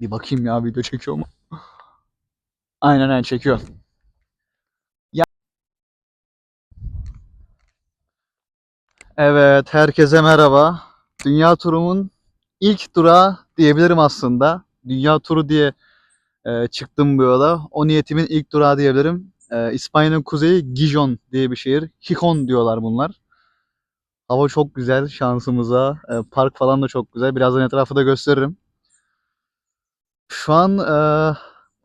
Bir bakayım ya video çekiyor mu? Aynen aynen çekiyor. Ya Evet, herkese merhaba. Dünya turumun ilk durağı diyebilirim aslında. Dünya turu diye e, çıktım bu yola. O niyetimin ilk durağı diyebilirim. E, İspanya'nın kuzeyi Gijon diye bir şehir. Gijón diyorlar bunlar. Hava çok güzel şansımıza. E, park falan da çok güzel. Birazdan etrafı da gösteririm. Şu an e,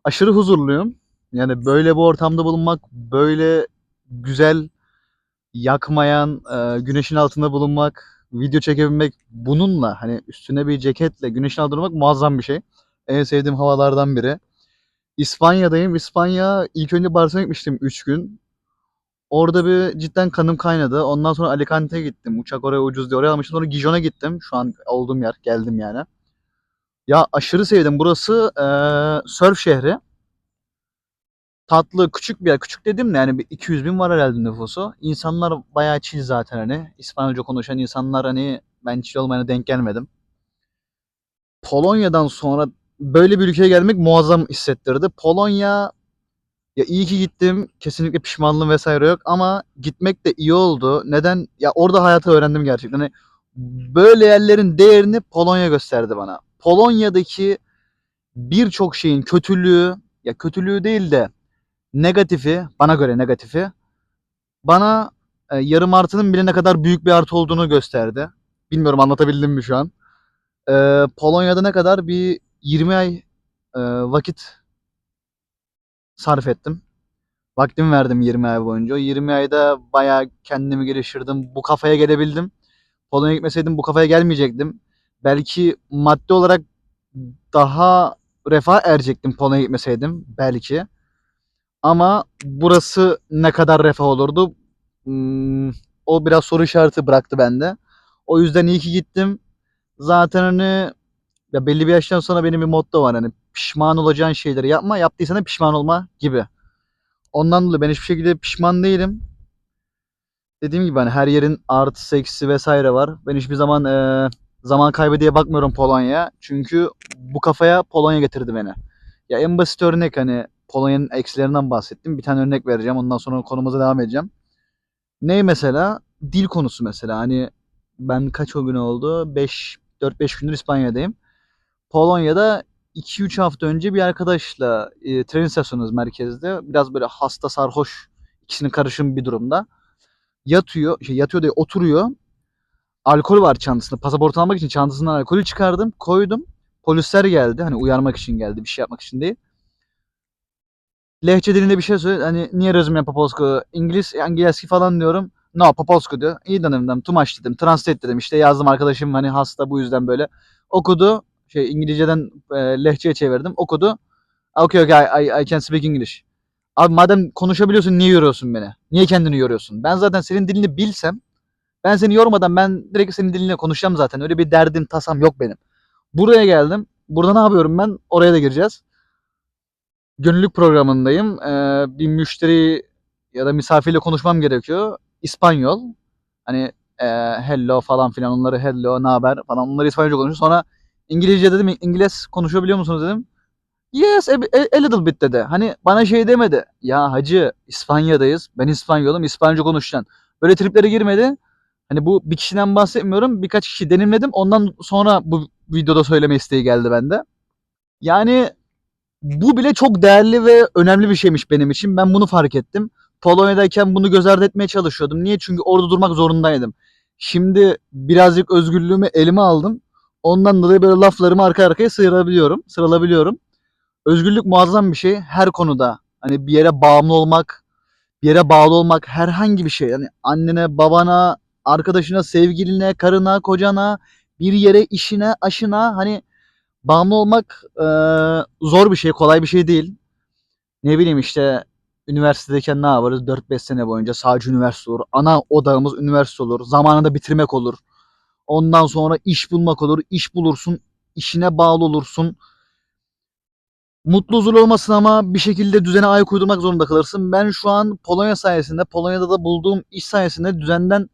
aşırı huzurluyum. Yani böyle bir ortamda bulunmak, böyle güzel yakmayan, e, güneşin altında bulunmak, video çekebilmek, bununla hani üstüne bir ceketle güneşin altında durmak muazzam bir şey. En sevdiğim havalardan biri. İspanya'dayım. İspanya ilk önce Barcelona'ya gitmiştim 3 gün. Orada bir cidden kanım kaynadı. Ondan sonra Alicante'ye gittim. Uçak oraya ucuz diye oraya almıştım. Sonra Gijon'a gittim. Şu an olduğum yer. Geldim yani. Ya aşırı sevdim. Burası e, surf şehri. Tatlı, küçük bir yer. Küçük dedim de yani bir 200 bin var herhalde nüfusu. İnsanlar bayağı chill zaten hani. İspanyolca konuşan insanlar hani ben chill olmayana denk gelmedim. Polonya'dan sonra böyle bir ülkeye gelmek muazzam hissettirdi. Polonya ya iyi ki gittim. Kesinlikle pişmanlığım vesaire yok ama gitmek de iyi oldu. Neden? Ya orada hayatı öğrendim gerçekten. Hani böyle yerlerin değerini Polonya gösterdi bana. Polonya'daki birçok şeyin kötülüğü, ya kötülüğü değil de negatifi, bana göre negatifi, bana e, yarım artının bile ne kadar büyük bir artı olduğunu gösterdi. Bilmiyorum anlatabildim mi şu an. E, Polonya'da ne kadar bir 20 ay e, vakit sarf ettim. Vaktimi verdim 20 ay boyunca. O 20 ayda bayağı kendimi geliştirdim. Bu kafaya gelebildim. Polonya'ya gitmeseydim bu kafaya gelmeyecektim. Belki maddi olarak daha refah erecektim Polonya'ya gitmeseydim. Belki. Ama burası ne kadar refah olurdu? Hmm, o biraz soru işareti bıraktı bende. O yüzden iyi ki gittim. Zaten hani ya belli bir yaştan sonra benim bir motto var hani pişman olacağın şeyleri yapma, yaptıysan da pişman olma gibi. Ondan dolayı ben hiçbir şekilde pişman değilim. Dediğim gibi hani her yerin artı eksi vesaire var. Ben hiçbir zaman eee, zaman kaybı diye bakmıyorum Polonya'ya. Çünkü bu kafaya Polonya getirdi beni. Ya en basit örnek hani Polonya'nın eksilerinden bahsettim. Bir tane örnek vereceğim. Ondan sonra konumuza devam edeceğim. Ne mesela? Dil konusu mesela. Hani ben kaç o gün oldu? 5 4-5 gündür İspanya'dayım. Polonya'da 2-3 hafta önce bir arkadaşla e, tren istasyonumuz merkezde. Biraz böyle hasta sarhoş ikisinin karışım bir durumda. Yatıyor, şey yatıyor diye oturuyor. Alkol var çantasında. Pasaportu almak için çantasından alkolü çıkardım, koydum. Polisler geldi. Hani uyarmak için geldi, bir şey yapmak için değil. Lehçe dilinde bir şey söyledi. Hani niye rozumiem po polsku? İngiliz, Angielski falan diyorum. No, po polsku diyor. İyi dedim, much dedim. Translate dedim. İşte yazdım arkadaşım hani hasta bu yüzden böyle. Okudu. Şey İngilizceden e, lehçeye çevirdim. Okudu. Okay okay I, I, I can speak English. Abi madem konuşabiliyorsun niye yoruyorsun beni? Niye kendini yoruyorsun? Ben zaten senin dilini bilsem ben seni yormadan ben direkt senin dilinle konuşacağım zaten. Öyle bir derdim tasam yok benim. Buraya geldim. Burada ne yapıyorum ben? Oraya da gireceğiz. Gönüllülük programındayım. Ee, bir müşteri ya da misafirle konuşmam gerekiyor. İspanyol. Hani e, hello falan filan onları hello ne haber falan onları İspanyolca konuşuyor. Sonra İngilizce dedim İngiliz konuşabiliyor musunuz dedim. Yes a, a- a little bit dedi. Hani bana şey demedi. Ya hacı İspanya'dayız. Ben İspanyolum. İspanyolca konuşacaksın. Böyle triplere girmedi. Hani bu bir kişiden bahsetmiyorum. Birkaç kişi deneyimledim. Ondan sonra bu videoda söyleme isteği geldi bende. Yani bu bile çok değerli ve önemli bir şeymiş benim için. Ben bunu fark ettim. Polonya'dayken bunu göz ardı etmeye çalışıyordum. Niye? Çünkü orada durmak zorundaydım. Şimdi birazcık özgürlüğümü elime aldım. Ondan dolayı böyle laflarımı arka arkaya sıyırabiliyorum, sıralabiliyorum. Özgürlük muazzam bir şey her konuda. Hani bir yere bağımlı olmak, bir yere bağlı olmak herhangi bir şey. Yani annene, babana, arkadaşına, sevgiline, karına, kocana, bir yere, işine, aşına hani bağımlı olmak e, zor bir şey, kolay bir şey değil. Ne bileyim işte üniversitedeyken ne yaparız? 4-5 sene boyunca sadece üniversite olur. Ana odağımız üniversite olur. Zamanında bitirmek olur. Ondan sonra iş bulmak olur. İş bulursun, işine bağlı olursun. Mutlu huzurlu olmasın ama bir şekilde düzene ayak uydurmak zorunda kalırsın. Ben şu an Polonya sayesinde, Polonya'da da bulduğum iş sayesinde düzenden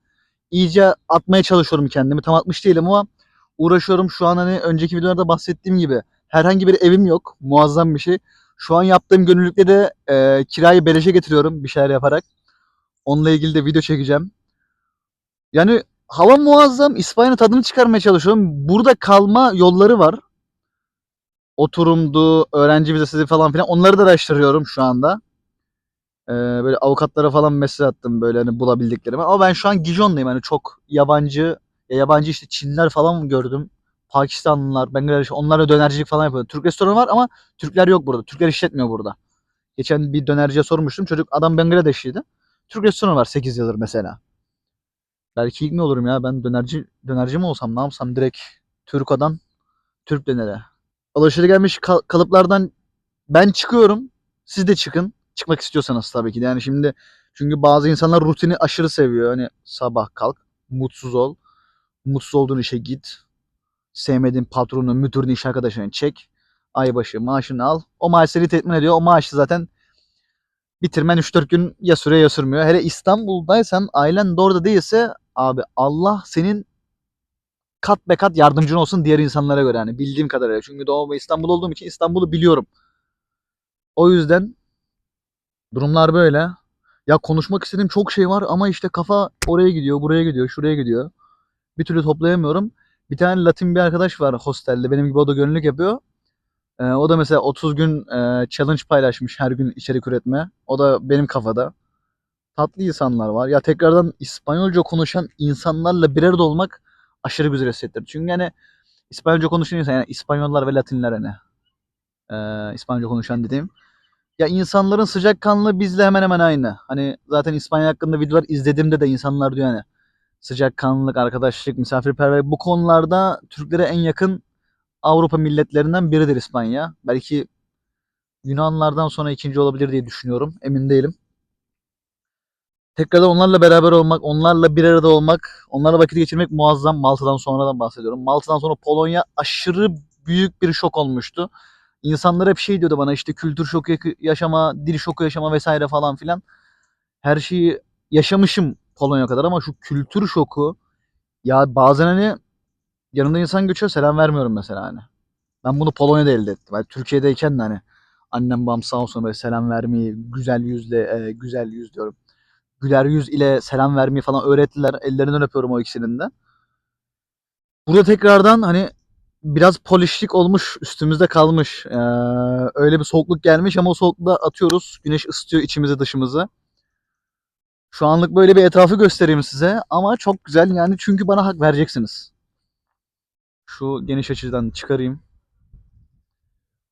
iyice atmaya çalışıyorum kendimi. Tam atmış değilim ama uğraşıyorum. Şu an hani önceki videolarda bahsettiğim gibi Herhangi bir evim yok. Muazzam bir şey. Şu an yaptığım gönüllülükte de e, kirayı beleşe getiriyorum bir şeyler yaparak. Onunla ilgili de video çekeceğim. Yani hava muazzam. İspanya'nın tadını çıkarmaya çalışıyorum. Burada kalma yolları var. Oturumdu, öğrenci vizesi falan filan. Onları da araştırıyorum şu anda. Ee, böyle avukatlara falan mesaj attım böyle hani bulabildiklerimi. Ama ben şu an Gijon'dayım. Hani çok yabancı, ya yabancı işte Çinliler falan gördüm. Pakistanlılar, Bangladeş, onlarla dönercilik falan yapıyor. Türk restoranı var ama Türkler yok burada. Türkler işletmiyor burada. Geçen bir dönerciye sormuştum. Çocuk adam Bangladeşliydi. Türk restoranı var 8 yıldır mesela. Belki ilk mi olurum ya? Ben dönerci dönerci mi olsam ne yapsam direkt Türko'dan Türk döneri. Alışılgelmiş kal- kalıplardan ben çıkıyorum. Siz de çıkın. Çıkmak istiyorsanız tabii ki de. Yani şimdi çünkü bazı insanlar rutini aşırı seviyor. Hani sabah kalk, mutsuz ol. Mutsuz olduğun işe git. Sevmediğin patronun, müdürünü, iş arkadaşını çek. Aybaşı maaşını al. O maaş seni tetmin ediyor. O maaşı zaten bitirmen 3-4 gün ya sürüyor ya sürmüyor. Hele İstanbul'daysan ailen de orada değilse abi Allah senin kat be kat yardımcın olsun diğer insanlara göre yani bildiğim kadarıyla. Çünkü doğma İstanbul olduğum için İstanbul'u biliyorum. O yüzden durumlar böyle. Ya konuşmak istediğim çok şey var ama işte kafa oraya gidiyor, buraya gidiyor, şuraya gidiyor. Bir türlü toplayamıyorum. Bir tane Latin bir arkadaş var hostelde. Benim gibi o da gönüllülük yapıyor. Ee, o da mesela 30 gün e, challenge paylaşmış her gün içerik üretme. O da benim kafada. Tatlı insanlar var. Ya tekrardan İspanyolca konuşan insanlarla bir arada olmak aşırı güzel hissettirdi. Çünkü yani İspanyolca konuşan insan yani İspanyollar ve Latinler hani. Ee, İspanyolca konuşan dediğim. Ya insanların sıcakkanlı bizle hemen hemen aynı. Hani zaten İspanya hakkında videolar izlediğimde de insanlar diyor hani sıcakkanlılık, arkadaşlık, misafirperverlik bu konularda Türklere en yakın Avrupa milletlerinden biridir İspanya. Belki Yunanlardan sonra ikinci olabilir diye düşünüyorum. Emin değilim. Tekrardan onlarla beraber olmak, onlarla bir arada olmak, onlarla vakit geçirmek muazzam. Malta'dan sonradan bahsediyorum. Malta'dan sonra Polonya aşırı büyük bir şok olmuştu. İnsanlar hep şey diyordu bana işte kültür şoku yaşama, dil şoku yaşama vesaire falan filan. Her şeyi yaşamışım Polonya kadar ama şu kültür şoku ya bazen hani yanında insan geçiyor selam vermiyorum mesela hani. Ben bunu Polonya'da elde ettim. Yani Türkiye'deyken de hani annem babam sağ olsun böyle selam vermeyi, güzel yüzle, e, güzel yüz diyorum. Güler yüz ile selam vermeyi falan öğrettiler. Ellerinden öpüyorum o ikisinin de. Burada tekrardan hani biraz polişlik olmuş, üstümüzde kalmış. Ee, öyle bir soğukluk gelmiş ama o soğukluğu atıyoruz. Güneş ısıtıyor içimizi dışımızı. Şu anlık böyle bir etrafı göstereyim size ama çok güzel yani çünkü bana hak vereceksiniz. Şu geniş açıdan çıkarayım.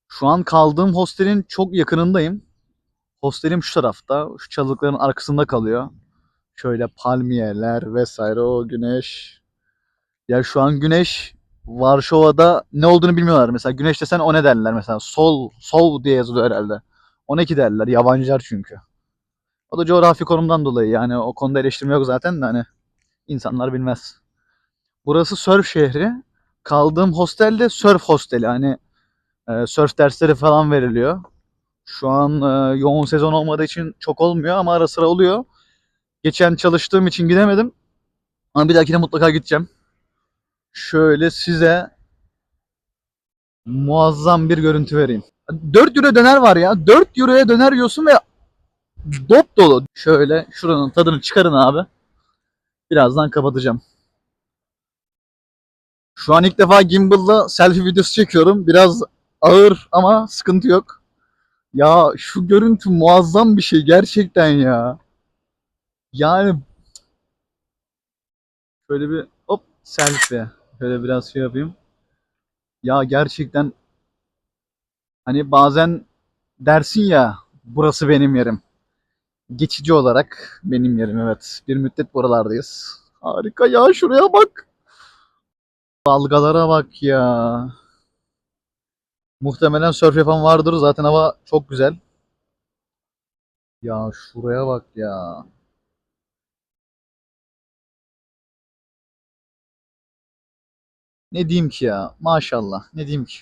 Şu an kaldığım hostelin çok yakınındayım. Hostelim şu tarafta. Şu çalılıkların arkasında kalıyor. Şöyle palmiyeler vesaire o güneş. Ya şu an güneş Varşova'da ne olduğunu bilmiyorlar. Mesela güneş desen o ne derler mesela. Sol, sol diye yazılıyor herhalde. O ne ki derler. Yabancılar çünkü. O da coğrafi konumdan dolayı yani o konuda eleştirme yok zaten de hani insanlar bilmez. Burası surf şehri. Kaldığım hostelde surf hosteli. Hani e, surf dersleri falan veriliyor. Şu an e, yoğun sezon olmadığı için çok olmuyor ama ara sıra oluyor. Geçen çalıştığım için gidemedim. Ama bir dahakine mutlaka gideceğim. Şöyle size muazzam bir görüntü vereyim. 4 euro döner var ya. 4 euroya döner yiyorsun ve dop dolu. Şöyle şuranın tadını çıkarın abi. Birazdan kapatacağım. Şu an ilk defa gimbal'la selfie videosu çekiyorum. Biraz ağır ama sıkıntı yok. Ya şu görüntü muazzam bir şey gerçekten ya. Yani şöyle bir hop selfie. Şöyle biraz şey yapayım. Ya gerçekten hani bazen dersin ya burası benim yerim. Geçici olarak benim yerim evet. Bir müddet buralardayız. Harika ya şuraya bak. Dalgalara bak ya. Muhtemelen sörf yapan vardır. Zaten hava çok güzel. Ya şuraya bak ya. Ne diyeyim ki ya? Maşallah. Ne diyeyim ki?